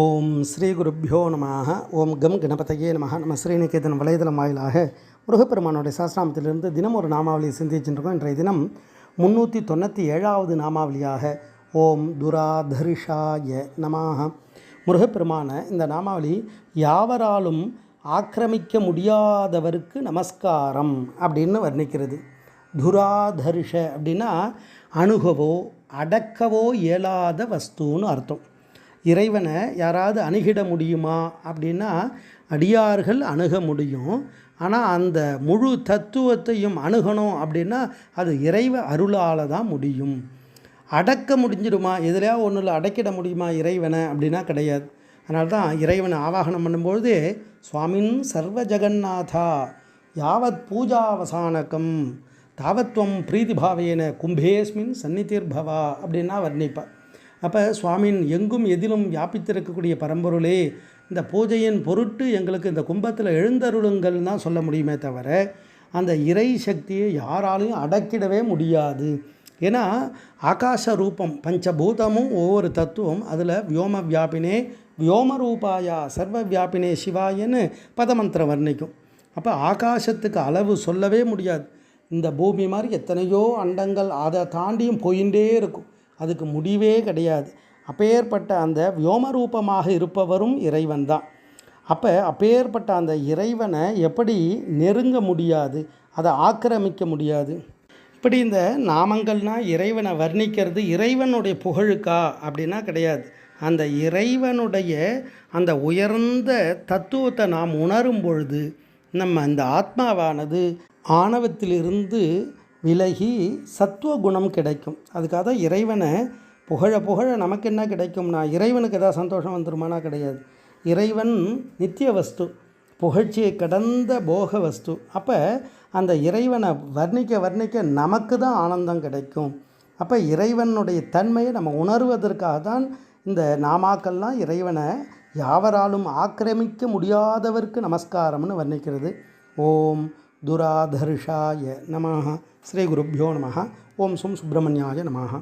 ஓம் ஸ்ரீ குருப்பியோ நமः ஓம் கம் கணபதையே நமக நம்ம ஸ்ரீநிகேதன் வலைதளம் வாயிலாக முருகப்பெருமானுடைய சாஸ்திராமத்திலிருந்து தினம் ஒரு நாமாவளியை சிந்திச்சுருக்கோம். இன்றைய தினம் முந்நூற்றி தொண்ணூற்றி ஏழாவது நாமாவளியாக ஓம் துராதரிஷாய நமாக முருகப்பெருமான இந்த நாமாவளி யாவராலும் ஆக்கிரமிக்க முடியாதவருக்கு நமஸ்காரம் அப்படின்னு வர்ணிக்கிறது. துராதரிஷ அப்படின்னா அணுகவோ அடக்கவோ இயலாத வஸ்துன்னு அர்த்தம். இறைவனை யாராவது அணுகிட முடியுமா அப்படின்னா அடியார்கள் அணுக முடியும். ஆனால் அந்த முழு தத்துவத்தையும் அணுகணும் அப்படின்னா அது இறைவ அருளால் தான் முடியும். அடக்க முடிஞ்சிடுமா? எதிலையா ஒன்றில் அடக்கிட முடியுமா இறைவனை அப்படின்னா கிடையாது. அதனால தான் இறைவனை ஆவாகனம் பண்ணும்பொழுது சுவாமின் சர்வ ஜெகநாதா யாவத் பூஜாவசானகம் தாவத்வம் பிரீதிபாவேன கும்பேஸ்மின் சந்நிதிர்பவா அப்படின்னா வர்ணிப்பார். அப்போ சுவாமின் எங்கும் எதிலும் வியாபித்திருக்கக்கூடிய பரம்பொருளே இந்த பூஜையின் பொருட்டு எங்களுக்கு இந்த கும்பத்தில் எழுந்தருளுங்கள் தான் சொல்ல முடியுமே தவிர அந்த இறை சக்தியை யாராலையும் அடக்கிடவே முடியாது. ஏன்னா ஆகாச ரூபம் பஞ்சபூதமும் ஒவ்வொரு தத்துவம் அதில் வியோம வியாபினே வியோம ரூபாயா சர்வ வியாபினே சிவாயன்னு பதமந்திரம் வர்ணிக்கும். அப்போ ஆகாசத்துக்கு அளவு சொல்லவே முடியாது. இந்த பூமி மாதிரி எத்தனையோ அண்டங்கள் அதை தாண்டியும் போயின்றே இருக்கும். அதுக்கு முடிவே கிடையாது. அப்பேற்பட்ட அந்த வியோமரூபமாக இருப்பவரும் இறைவன் தான் அப்போ அப்பேற்பட்ட அந்த இறைவனை எப்படி நெருங்க முடியாது? அதை ஆக்கிரமிக்க முடியாது? இப்படி இந்த நாமங்கள்னால் இறைவனை வர்ணிக்கிறது இறைவனுடைய புகழுக்கா? அப்படின்னா கிடையாது. அந்த இறைவனுடைய அந்த உயர்ந்த தத்துவத்தை நாம் உணரும் பொழுது நம்ம அந்த ஆத்மாவானது ஆணவத்திலிருந்து விலகி சத்துவ குணம் கிடைக்கும். அதுக்காக தான் இறைவனை புகழ புகழ நமக்கு என்ன கிடைக்கும்னா இறைவனுக்கு ஏதாவது சந்தோஷம் வந்துருமானா கிடையாது. இறைவன் நித்திய வஸ்து புகழ்ச்சியை கடந்த போக வஸ்து. அப்போ அந்த இறைவனை வர்ணிக்க வர்ணிக்க நமக்கு தான் ஆனந்தம் கிடைக்கும். அப்போ இறைவனுடைய தன்மையை நம்ம உணர்வதற்காக தான் இந்த நாமாக்கள்லாம் இறைவனை யாவராலும் ஆக்கிரமிக்க முடியாதவர்க்கு நமஸ்காரம்னு வர்ணிக்கிறது. ஓம் துராதர்ஷாய நமः ஸ்ரீ குருப்பியோ நமः ஓம் சும் சுப்பிரமணியாய நமः